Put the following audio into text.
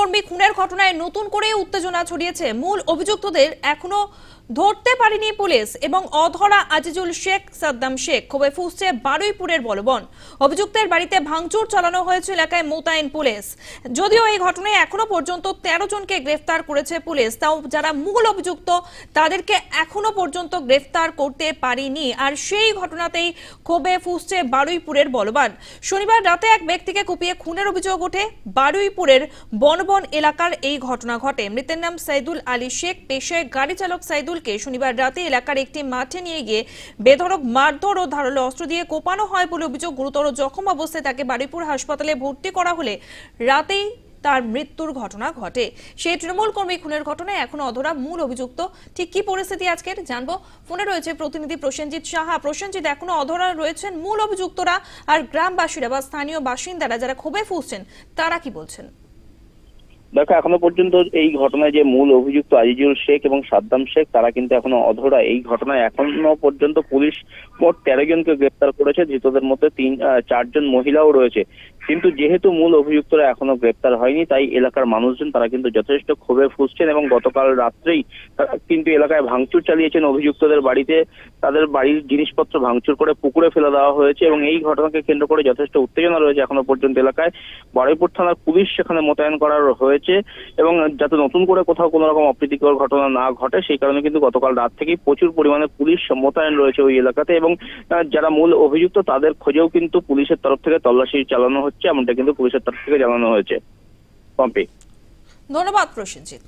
কর্মী খুনের ঘটনায় নতুন করে উত্তেজনা ছড়িয়েছে। মূল অভিযুক্তদের এখনও ধরতে পারেনি পুলিশ এবং অধরা আজিজুল শেখ, সাদ্দাম শেখ। ক্ষোভে ফুসছে বারুইপুরের বলবন। অভিযুক্তের বাড়িতে ভাঙচুর চালানো হয়েছে এলাকায় মোতায়েন পুলিশ। যদিও এই ঘটনায় এখনও পর্যন্ত তেরো জনকে গ্রেফতার করেছে পুলিশ, তাও যারা মূল অভিযুক্ত, তাদেরকে এখনও পর্যন্ত গ্রেফতার করতে পারেনি। আর সেই ঘটনাতেই ক্ষোভে ফুসছে বারুইপুরের বলবান। শনিবার রাতে এক ব্যক্তিকে কুপিয়ে খুনের অভিযোগ ওঠে। বারুইপুরের বনবন এলাকার এই ঘটনা ঘটে। মৃতের নাম সাইদুল আলী শেখ। পেশায় গাড়ি চালক সাইদুলকে শনিবার রাতে এলাকার একটি মাঠে নিয়ে গিয়ে বেধড়ক, মারধর ও ধারালো অস্ত্র দিয়ে কোপানো হয় বলে অভিযোগ। গুরুতর জখম অবস্থায় তাকে বারুইপুর হাসপাতালে ভর্তি করা হলে রাতেই তার মৃত্যুর ঘটনা ঘটে। সেই তৃণমূল কর্মী খুনের ঘটনায় এখনও অধরা মূল অভিযুক্ত। ঠিক কি পরিস্থিতি আজকের জানব। ফোনে রয়েছে প্রতিনিধি প্রসেনজিৎ সাহা। প্রসেনজিৎ, এখনও অধরা রয়েছেন মূল অভিযুক্তরা আর গ্রামবাসীরা বা স্থানীয় বাসিন্দারা যারা ক্ষোভে ফুসছেন, তারা কি বলছেন? দেখো, এখনও পর্যন্ত এই ঘটনায় যে মূল অভিযুক্ত আজিজুল শেখ এবং সাদ্দাম শেখ, তারা কিন্তু এখনও অধরা। এই ঘটনায় এখনও পর্যন্ত পুলিশ মোট তেরো জনকে গ্রেপ্তার করেছে, ধৃতদের মধ্যে তিন চারজন মহিলাও রয়েছে। কিন্তু যেহেতু মূল অভিযুক্তরা এখনও গ্রেপ্তার হয়নি, তাই এলাকার মানুষজন, তারা কিন্তু যথেষ্ট ক্ষোভে ফুসছেন এবং গতকাল রাত্রেই তারা কিন্তু এলাকায় ভাঙচুর চালিয়েছেন অভিযুক্তদের বাড়িতে। তাদের বাড়ির জিনিসপত্র ভাঙচুর করে পুকুরে ফেলে দেওয়া হয়েছে এবং এই ঘটনাকে কেন্দ্র করে যথেষ্ট উত্তেজনা রয়েছে এখনও পর্যন্ত এলাকায়। বারুইপুর থানার পুলিশ সেখানে মোতায়েন করা হয়েছে। এবং যাতে নতুন করে কোথাও কোনো রকম অপ্রীতিকর ঘটনা না ঘটে, সেই কারণে কিন্তু গতকাল রাত থেকেই প্রচুর পরিমাণে পুলিশ মোতায়েন রয়েছে ওই এলাকাতে এবং যারা মূল অভিযুক্ত তাদের খোঁজেও কিন্তু পুলিশের তরফ থেকে তল্লাশি চালানো হচ্ছে, এমনটা কিন্তু পুলিশের তরফ থেকে জানানো হয়েছে। পম্পি। ধন্যবাদ প্রসেনজিৎ।